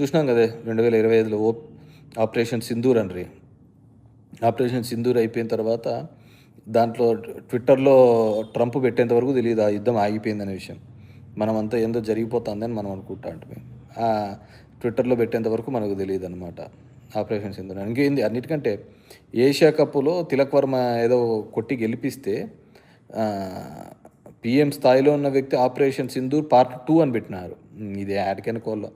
చూసినాం కదా రెండు వేల ఇరవై ఐదులో ఓ ఆపరేషన్ సింధూర్ అండ్రి ఆపరేషన్ సింధూర్ అయిపోయిన తర్వాత దాంట్లో ట్విట్టర్లో ట్రంప్ పెట్టేంత వరకు తెలియదు ఆ యుద్ధం ఆగిపోయిందనే విషయం. మనమంతా ఏందో జరిగిపోతుందని మనం అనుకుంటా అంటే ఆ ట్విట్టర్లో పెట్టేంత వరకు మనకు తెలియదు అనమాట ఆపరేషన్ సింధూర్ ఇంకేంది అన్నిటికంటే ఏషియా కప్పులో తిలక్ వర్మ ఏదో కొట్టి గెలిపిస్తే పిఎం స్థాయిలో ఉన్న వ్యక్తి ఆపరేషన్ సింధూర్ పార్ట్ టూ అని పెట్టినారు. ఇది యాడికైనా కోల్లో.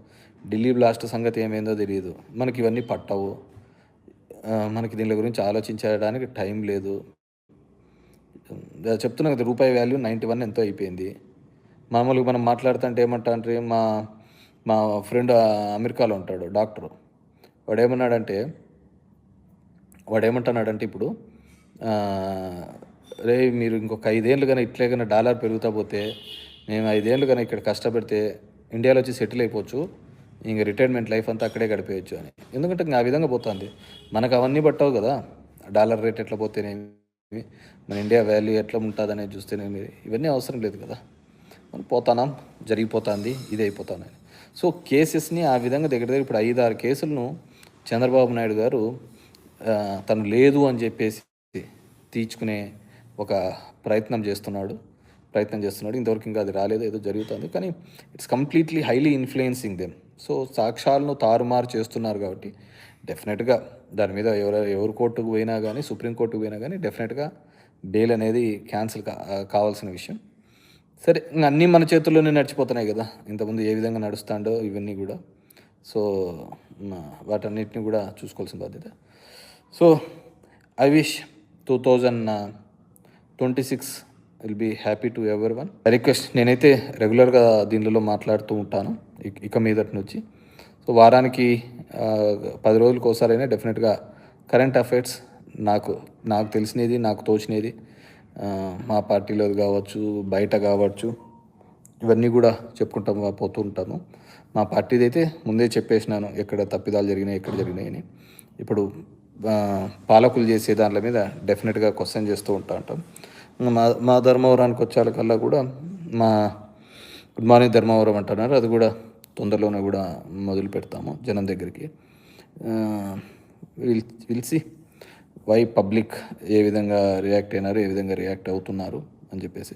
ఢిల్లీ బ్లాస్ట్ సంగతి ఏమైందో తెలియదు మనకి ఇవన్నీ పట్టవు. మనకి దీని గురించి ఆలోచించడానికి టైం లేదు. చెప్తున్నా కదా రూపాయి వాల్యూ నైంటీ వన్ ఎంతో అయిపోయింది. మామూలుగా మనం మాట్లాడుతుంటే ఏమంటా అంటే మా మా ఫ్రెండ్ అమెరికాలో ఉంటాడు డాక్టరు. వాడు ఏమన్నాడంటే వాడు ఏమంటున్నాడంటే ఇప్పుడు రే మీరు ఇంకొక ఐదేళ్ళు కానీ ఇట్లే కానీ డాలర్ పెరుగుతా పోతే మేము ఐదేళ్ళు కానీ ఇక్కడ కష్టపడితే ఇండియాలో వచ్చి సెటిల్ అయిపోవచ్చు. ఇంక రిటైర్మెంట్ లైఫ్ అంతా అక్కడే గడిపేయచ్చు అని. ఎందుకంటే ఇంకా ఆ విధంగా పోతుంది. మనకు అవన్నీ పట్టవు కదా. డాలర్ రేట్ ఎట్లా పోతేనేమి మన ఇండియా వాల్యూ ఎట్లా ఉంటుంది అనేది చూస్తేనేమి ఇవన్నీ అవసరం లేదు కదా. మనం పోతానాం జరిగిపోతుంది ఇది అయిపోతానని సో కేసెస్ని ఆ విధంగా దగ్గర దగ్గర ఇప్పుడు ఐదు ఆరు కేసులను చంద్రబాబు నాయుడు గారు తను లేదు అని చెప్పేసి తీర్చుకునే ఒక ప్రయత్నం చేస్తున్నాడు. ప్రయత్నం చేస్తున్నాడు. ఇంతవరకు ఇంకా అది రాలేదు ఏదో జరుగుతుంది. కానీ it's completely highly influencing them so సాక్ష్యాలను తారుమారు చేస్తున్నారు కాబట్టి డెఫినెట్గా దాని మీద ఎవరు ఎవరు కోర్టుకు పోయినా కానీ సుప్రీంకోర్టుకు పోయినా కానీ డెఫినెట్గా బెయిల్ అనేది క్యాన్సిల్ కా కావాల్సిన విషయం. సరే ఇంకా అన్నీ మన చేతుల్లోనే నడిచిపోతున్నాయి కదా. ఇంతకుముందు ఏ విధంగా నడుస్తాడో ఇవన్నీ కూడా. సో వాటన్నిటిని కూడా చూసుకోవాల్సిన బాధ్యత. So I wish two thousand twenty six will be happy to everyone. Request నేనైతే రెగ్యులర్గా దీనిలో మాట్లాడుతూ ఉంటాను ఇక- ఇక మీదటి నుంచి. సో వారానికి పది రోజులకు ఒకసారైనా డెఫినెట్గా కరెంట్ అఫైర్స్ నాకు నాకు తెలిసినది నాకు తోచినది మా పార్టీలో కావచ్చు బయట కావచ్చు ఇవన్నీ కూడా చెప్పుకుంటా పోతూ ఉంటాను. మా పార్టీది అయితే ముందే చెప్పేసినాను ఎక్కడ తప్పిదాలు జరిగినాయి ఎక్కడ జరిగినాయి అని. ఇప్పుడు పాలకులు చేసే దాంట్ల మీద డెఫినెట్గా క్వశ్చన్ చేస్తూ ఉంటా ఉంటాం. మా మా ధర్మవరానికి వచ్చేకల్లా కూడా మా గుడ్ మార్నింగ్ ధర్మవరం అంటున్నారు. అది కూడా తొందరలోనే కూడా మొదలు పెడతాము జనం దగ్గరికి. పిలిచి వై పబ్లిక్ ఏ విధంగా రియాక్ట్ అయినారు ఏ విధంగా రియాక్ట్ అవుతున్నారు అని చెప్పేసి.